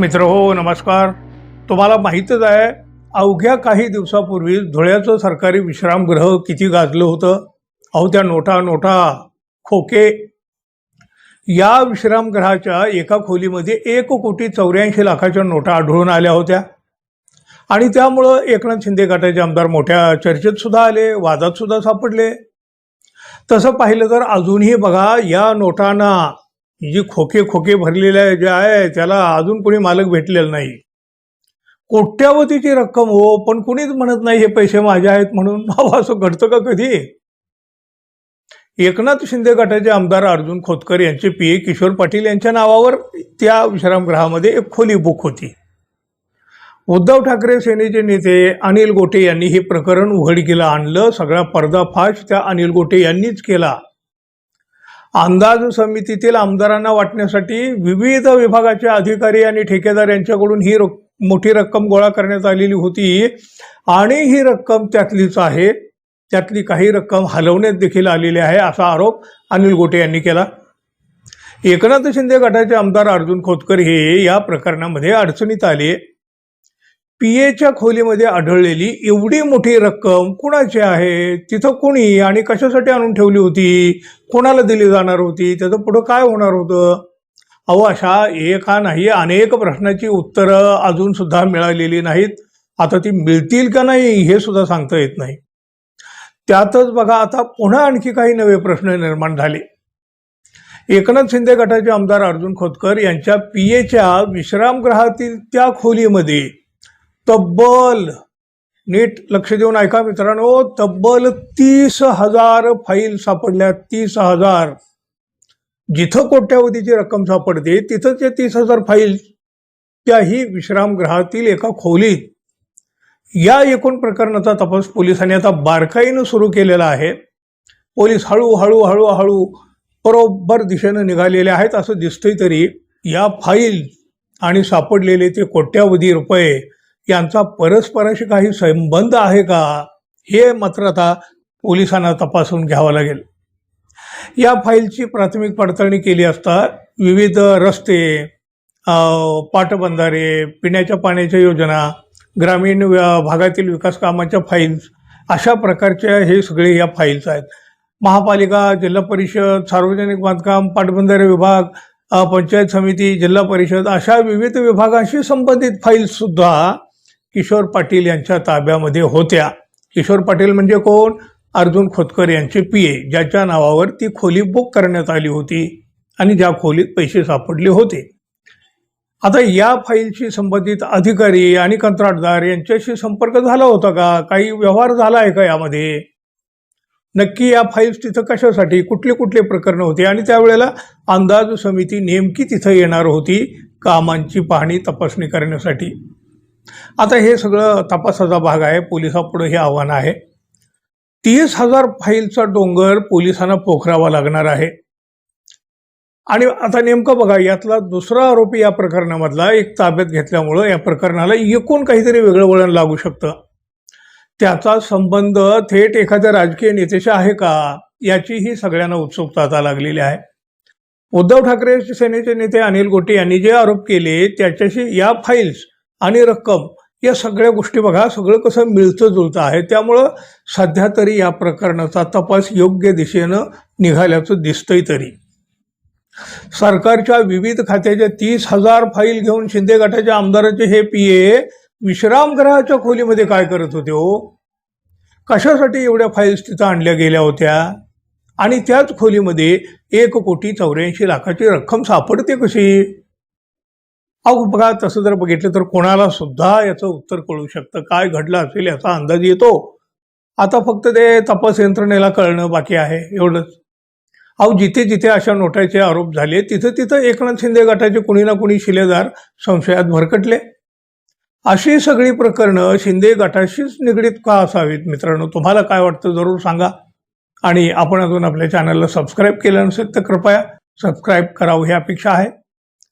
मित्र हो नमस्कार. तुम्हाला माहीतच आहे अवघ्या काही दिवसापूर्वी धुळ्याचं सरकारी विश्रामगृह किती गाजलं होतं? अहो त्या नोटा नोटा खोके. या विश्रामगृहाच्या एका खोलीमध्ये एक कोटी चौऱ्याऐंशी लाखाच्या नोटा आढळून आल्या होत्या. आणि त्यामुळं एकनाथ शिंदे गटाचे आमदार मोठ्या चर्चेत सुद्धा आले वादात सुद्धा सापडले. तसं पाहिलं तर अजूनही बघा या नोटांना जी खोके खोके भरलेले जे आहे त्याला अजून कोणी मालक भेटलेला नाही. कोट्यावधीची रक्कम हो पण कुणीच म्हणत नाही हे पैसे माझे आहेत म्हणून. बाबा असं घडतं का कधी? एकनाथ शिंदे गटाचे आमदार अर्जुन खोतकर यांचे पी. ए. किशोर पाटील यांच्या नावावर त्या विश्रामगृहामध्ये एक खोली बुक होती. उद्धव ठाकरे सेनेचे नेते अनिल गोटे यांनी हे प्रकरण उघडकीला आणलं. सगळा पर्दाफाश त्या अनिल गोटे यांनीच केला. अंदाज समितीतील आमदारांना वाटण्यासाठी विविध विभागाचे अधिकारी आणि ठेकेदार यांच्याकडून ही रक- मोठी रक्कम गोळा करण्यात आलेली होती. आणि ही रक्कम त्यातलीच आहे. त्यातली काही रक्कम हलवण्यात देखील आलेली आहे असा आरोप अनिल गोटे यांनी केला. एकनाथ शिंदे गटाचे आमदार अर्जुन खोतकर हे या प्रकरणामध्ये अडचणीत आले. पीएच्या खोलीमध्ये आढळलेली एवढी मोठी रक्कम कुणाची आहे? तिथं कुणी आणि कशासाठी आणून ठेवली होती? कोणाला दिली जाणार होती? त्याचं पुढं काय होणार होतं? अहो अशा एका नाही अनेक प्रश्नाची उत्तरं अजून सुद्धा मिळालेली नाहीत. आता ती मिळतील का नाही हे सुद्धा सांगता येत नाही. त्यातच बघा आता पुन्हा आणखी काही नवे प्रश्न निर्माण झाले. एकनाथ शिंदे गटाचे आमदार अर्जुन खोतकर यांच्या पीएच्या विश्रामगृहातील त्या खोलीमध्ये तब्बल. नीट लक्ष देऊन ऐका मित्रांनो तब्बल तीस हजार फाईल सापडल्या तीस हजार. जिथं कोट्यावधीची रक्कम सापडते तिथं ते तीस हजार फाईल त्याही विश्रामगृहातील एका खोलीत. या एकूण प्रकरणाचा तपास पोलिसांनी आता बारकाईनं सुरू केलेला आहे. पोलीस हळूहळू हळूहळू बरोबर दिशेनं निघालेले आहेत असं दिसतंय तरी या फाईल आणि सापडलेले ते कोट्यावधी रुपये यांचा परस्पराशी काही संबंध आहे का हे मात्र आता पोलिसांना तपासून घ्यावं लागेल. या फाईलची प्राथमिक पडताळणी केली असता विविध रस्ते पाटबंधारे पिण्याच्या पाण्याच्या योजना ग्रामीण भागातील विकास कामाच्या फाईल्स अशा प्रकारच्या हे सगळे या फाईल्स आहेत. महापालिका जिल्हा परिषद सार्वजनिक बांधकाम पाटबंधारे विभाग पंचायत समिती जिल्हा परिषद अशा विविध विभागांशी संबंधित फाईल्ससुद्धा किशोर पाटील यांच्या ताब्यामध्ये होत्या. किशोर पाटील म्हणजे कोण? अर्जुन खोतकर यांचे पी ए ज्याच्या नावावर ती खोली बुक करण्यात आली होती आणि ज्या खोलीत पैसे सापडले होते. आता या फाईलशी संबंधित अधिकारी आणि कंत्राटदार यांच्याशी संपर्क झाला होता का? काही व्यवहार झाला आहे का यामध्ये? नक्की या फाईल्स तिथं कशासाठी कुठले कुठले प्रकरणं होते आणि त्यावेळेला अंदाज समिती नेमकी तिथं येणार होती? कामांची पाहणी तपासणी करण्यासाठी. आता हे सगळं तपासाचा भाग आहे. पोलिसापुढे हे आव्हान आहे. तीस हजार फाईलचा डोंगर पोलिसांना पोखरावा लागणार आहे. आणि आता नेमकं बघा यातला दुसरा आरोपी या प्रकरणामधला एक ताब्यात घेतल्यामुळं या प्रकरणाला एकूण काहीतरी वेगळं वळण लागू शकतं. त्याचा संबंध थेट एखाद्या राजकीय नेत्याशी आहे का याचीही सगळ्यांना उत्सुकता आता लागलेली आहे. उद्धव ठाकरे सेनेचे नेते अनिल गोटे यांनी जे आरोप केले त्याच्याशी या फाईल्स आणि रक्कम या सगळ्या गोष्टी बघा सगळं कसं मिळतं जुळतं आहे. त्यामुळं सध्या तरी या प्रकरणाचा तपास योग्य दिशेनं निघाल्याचं दिसतंय तरी. सरकारच्या विविध खात्याच्या तीस हजार फाईल घेऊन शिंदे गटाच्या आमदाराचे हे पी ए विश्रामगृहाच्या खोलीमध्ये काय करत होते हो? कशासाठी एवढ्या फाईल्स तिथं आणल्या गेल्या होत्या? आणि त्याच खोलीमध्ये एक कोटी चौऱ्याऐंशी लाखाची रक्कम सापडते कशी? अहो बघा तसं जर बघितलं तर कोणाला सुद्धा याचं उत्तर कळू शकतं. काय घडलं असेल याचा अंदाज येतो. आता फक्त ते तपास यंत्रणेला कळणं बाकी आहे एवढंच. अहो जिथे जिथे अशा नोटाचे आरोप झाले तिथं तिथं एकनाथ शिंदे गटाचे कुणी ना कुणी शिलेदार संशयात भरकटले. अशी सगळी प्रकरणं शिंदे गटाशीच निगडीत का असावीत मित्रांनो? तुम्हाला काय वाटतं जरूर सांगा. आणि आपण अजून आपल्या चॅनलला सबस्क्राईब केलं नसेल तर कृपया सबस्क्राईब करावं ही अपेक्षा आहे.